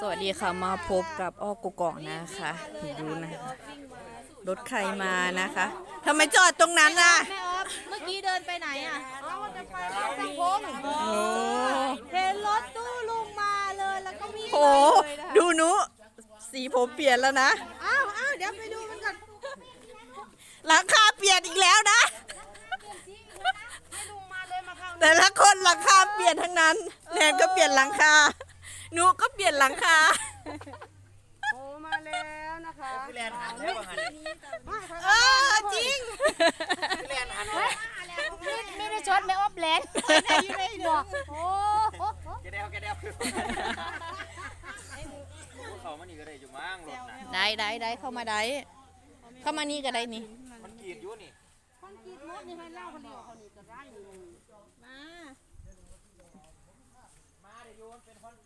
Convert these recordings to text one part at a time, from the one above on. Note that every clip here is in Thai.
สวัสดีค่ะมาพบกับอ้อกุกองนะคะดูนะคะรถใครมานะคะทำไมจอดตรงนั้นล่ะแม่ออฟเมื่อกี้เดินไปไหนอะอ๋อว่าจะไปร้านสังพงโอ้เห็นรถตู้ลุงมาเลยแล้วก็มีโหดูหนุสีผมเปลี่ยนแล้วนะอ้าวอ้าวเดี๋ยวไปดูมันก่อนหลังคาเปลี่ยนอีกแล้วนะให้ลุงมาเลยมาเข้าแต่ละคนหลังคาเปลี่ยนทั้งนั้นแนนก็เปลี่ยนหลังคา หนุก็เปลี่ยนหลังคาโอ้มาแล้วนะคะพี่แลนหันแล้วหันเออจริงพี่แลนหันแล้วไม่ได้ชดไม่ออฟแลนด์บอกโอ้โหแกเดวแกเดวเขามันนี่ก็ได้อยู่มั้งรถนะได้ได้ได้เข้ามาได้เข้ามานี่ก็ได้นี่มันกรีดอยู่นี่คนกรีดมดนี่ให้เล่าคนเดียวคนนี้ก็ได้อยู่มามาเดี๋ยวอยู่มันเป็นคอนกรีดอยู่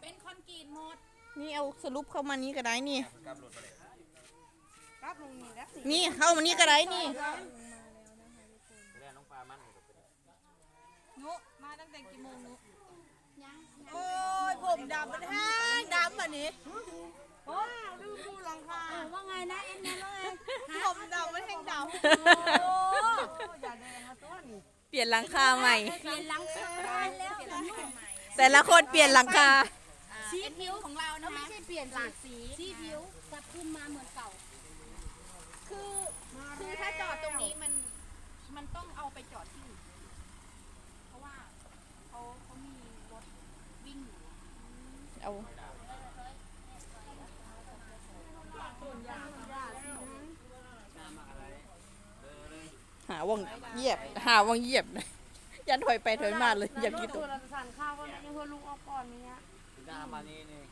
เป็นคอนกรีตหมด นี่เอาสรุปเข้ามานี่ก็ได้นี่ กลับรถไปเลยรับลุงนี่นะนี่เข้ามานี่ก็ได้นี่พี่แลนน้องปลามันนี่ก็เป็นนุมาตั้งแต่กี่โมงนุโอ้ยผมดำมันแห้งดำอันนี้โอ้ดูดูหลังคาว่าไงนะเอ็นนะว่าไงผมดำมันแห้งดโอ้อย่าแดงมาต้นำ เปลี่ยนหลังคาใหม่ เปลี่ยนหลังคาแล้วเปลี่ยนหลังคาใหม่แต่ละคนเปลี่ยนหลังคาสีผิวของเรานะไม่ใช่เปลี่ยนหลากสีสีผิวกลับขึ้นมาเหมือนเก่า คือคือถ้าจอดตรงนี้มันมันต้องเอาไปจอดที่อื่นเพราะว่าเขาเขามีรถวิ่งอยู่เอา วังเหยียบ หาวังเหยียบนะยันถอยไปถอยมาเลยอยากกินตัวเราทานข้าวก็ยังเพื่อลูกออกก่อนนี้ถึงจะมานี่นี่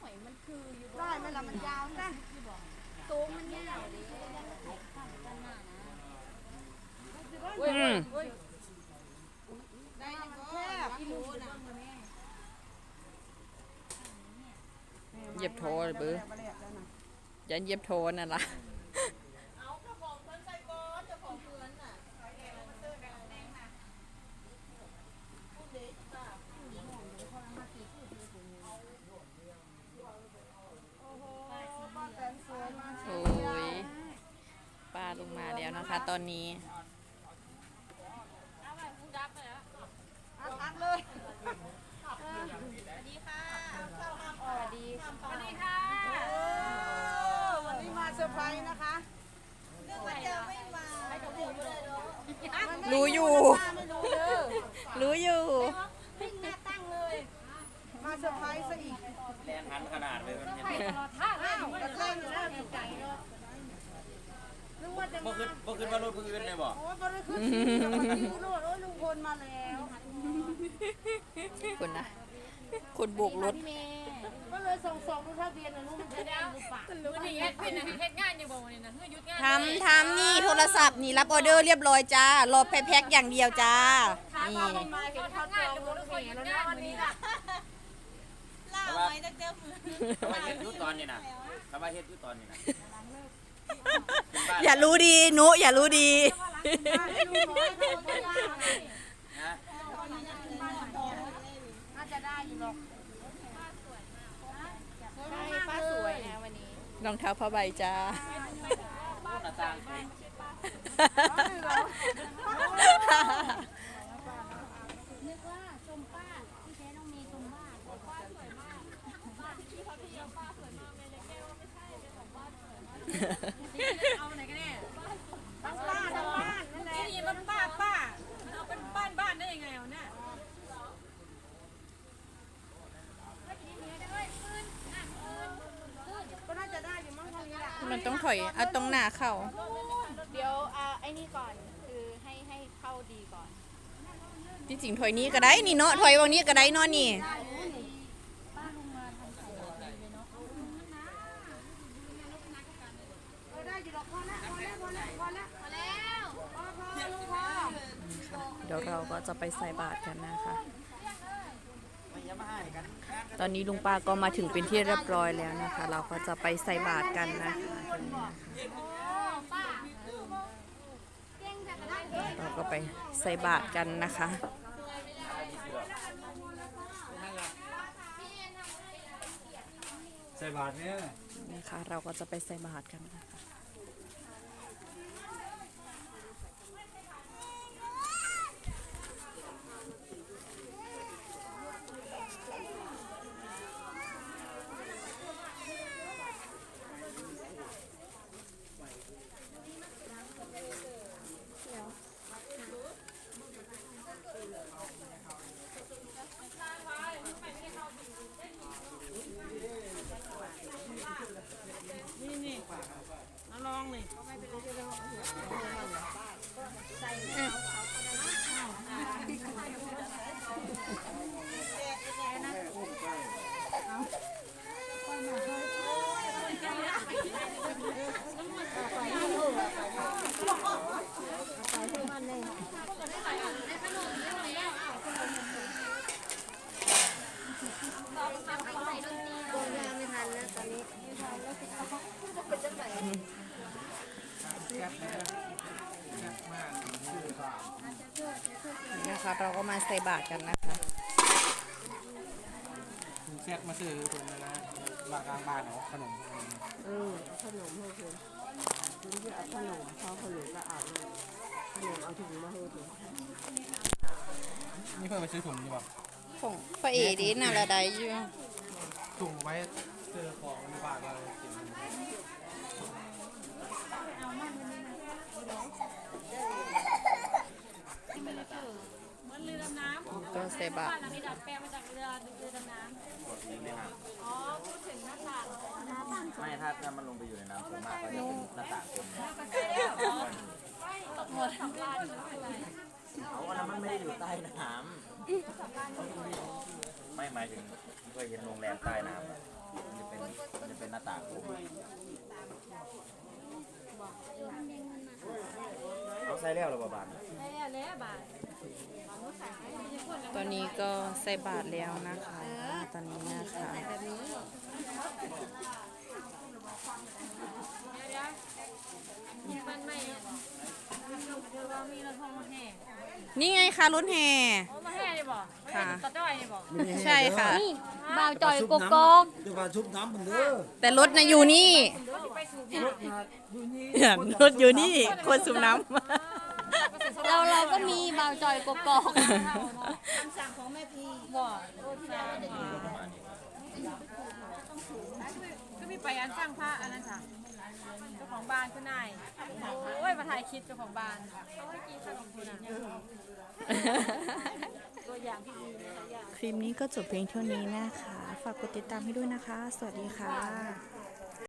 หอยมันคืออยู่ได้ไหมล่ะมันยาวนะโต๊ะมันยาวเลยอืมได้ยังแคบพี่ลูกนะเหยียบโทเลยเบื้อยันเหยียบโทนั่นล่ะ โอ้ยป้าลง มาแล้วนะคะตอนนี้อัดเลยสวัสดีค่ะวันนี้มาเซอร์ไพรส์นะคะรู้อยู่ไม่รู้เด้อรู้อยู่ปิ้งหน้าตั้งเลย มาเซอร์ไพรส์ซะอีกแลนหันขนาดเลยมันเห็นท่าอ้าวกระเล่นนะดีใจเนาะ นึกว่าจะบ่มาขึ้นบ่ขึ้นมารถผู้อื่นเลยบ่โอ้ยบริขึ้นแต่ว่าคิวโลดโอ้ยลุงพลมาแล้วคนนะ คนโบกรถ พี่เมย์ก็เลยส่งส่งดูทะเบียนนะลูกมันจะได้หรือเปล่าวันนี้เฮ็ดเป็นเฮ็ดงานอยู่บ่วันนี้นะเฮ้ยหยุดงานทำทำนี่โทรศัพท์นี่รับออเดอร์เรียบร้อยจ้ารอแพ็คๆอย่างเดียวจ้า นี่ มาเห็นเขาจองรถเข็นแล้วนะวันนี้ล่ะแต่ว่าแต่ว่าเฮ็ดอยู่ตอนนี้นะแต่ว่าเฮ็ดอยู่ตอนนี้นะ อย่ารู้ดีหนุอย่ารู้ดีให้ลุงน้อยโทรมานะน่าจะได้อยู่หรอกได้ป้าสวยนะวันนี้รองเท้าผ้าใบจ้าพูดหน้าต่างนึกว่าชมป้าที่แท้ต้องมีชมบ้านป้าสวยมากป้าที่เขาพี่ป้าสวยมากเลยแก้ว่าไม่ใช่เป็นของป้าสวยมากเอาไหนกันแน่ ทั้งบ้านทั้งบ้านนั่นแหละ นี่มันป้าป้าเอาเป็นบ้านบ้านได้ยังไงเอาเนี่ย ก็น่าจะได้อยู่มั้งตรงนี้แหละ มันต้องถอยเอาตรงหน้าเข้าเดี๋ยวอ่าไอ้นี่ก่อนคือให้ให้เข้าดีก่อนจริงๆถอยนี้ก็ได้นี่เนาะถอยวังนี้ก็ได้เนาะนี่เออได้อยู่หรอกพอแล้วพอแล้วพอแล้วพอแล้วมาแล้วพอพอลุงพอเดี๋ยวเราก็จะไปใส่บาตรกันนะคะ ตอนนี้ลุงป้าก็มาถึงเป็นที่เรียบร้อยแล้วนะคะ เราก็จะไปใส่บาตรกันนะคะเราก็ไปใส่บาตรกันนะคะใส่บาตรเนี่ยนะคะเราก็จะไปใส่บาตรกันนะคะ นะคะเราก็มาใส่บาตรกันนะคะถุงแซกมาซื้อถุงนะนะบางกลางบ้านเนาะขนมเออเอาขนมให้คุณคุณที่เอาขนมพอขนมก็เอาเลยขนมเอาถุงมาให้คุณนี่เพิ่งไปซื้อถุงดีกว่าของพระเอกดีน่าละได้อยู่ถุงไว้ ซื้อของในบ้านเรากินมันเรือดำน้ำก็ใส่บาตร บ้านหลังนี้ดัดแปลงมาจากเรือเรือดำน้ำอ๋อพูดถึงหน้าต่างหน้าต่างไม่ถ้าถ้ามันลงไปอยู่ในน้ำส่วนมากก็จะเป็นหน้าต่างคนหมดทำลายมันเป็นไรเขาว่ามันไม่ได้อยู่ใต้น้ำไม่หมายถึงเคยเห็นโรงแรมใต้น้ำอะ มันจะเป็นมันจะเป็นหน้าต่างคนเอาใส่แล้วหรือเปล่าบานไม่ได้แล้วบาทบางคนสั่งให้ไม่ใช่คนแล้วตอนนี้ก็ใส่บาตรแล้วนะคะ ตอนนี้นะคะแบบนี้เดี๋ยวเดี๋ยวมันไม่เดี๋ยวว่ามีรถห้องมาแห่นี่ไงคะรถแห่โอ้มาแห่ดิบอกไม่ค่ะได้ต่อจ้อยดิบอกใช่ค่ะ บ่าวจอยกกอกจะมาชุบน้ำมันเด้อแต่รถนะอยู่นี่ไปสู่รถอยู่นี่คนสูบน้เราเราก็มีบ่าวจอยกกอกคำสั่งของแม่พีบ่โอ้ที่แล้วก็มีไปอันสร้างผ้าอันนั้นค่ะเจ้าของบ้านคือนายโอ้ยมาถ่ายคลิปเจ้าของบ้านเขาให้กินขนมคุณอะำ ตัวอย่างที่ดีนะคะคลิปนี้ก็จบเพียงเท่านี้นะคะ ฝากกดติดตามให้ด้วยนะคะ สวัสดีค่ะ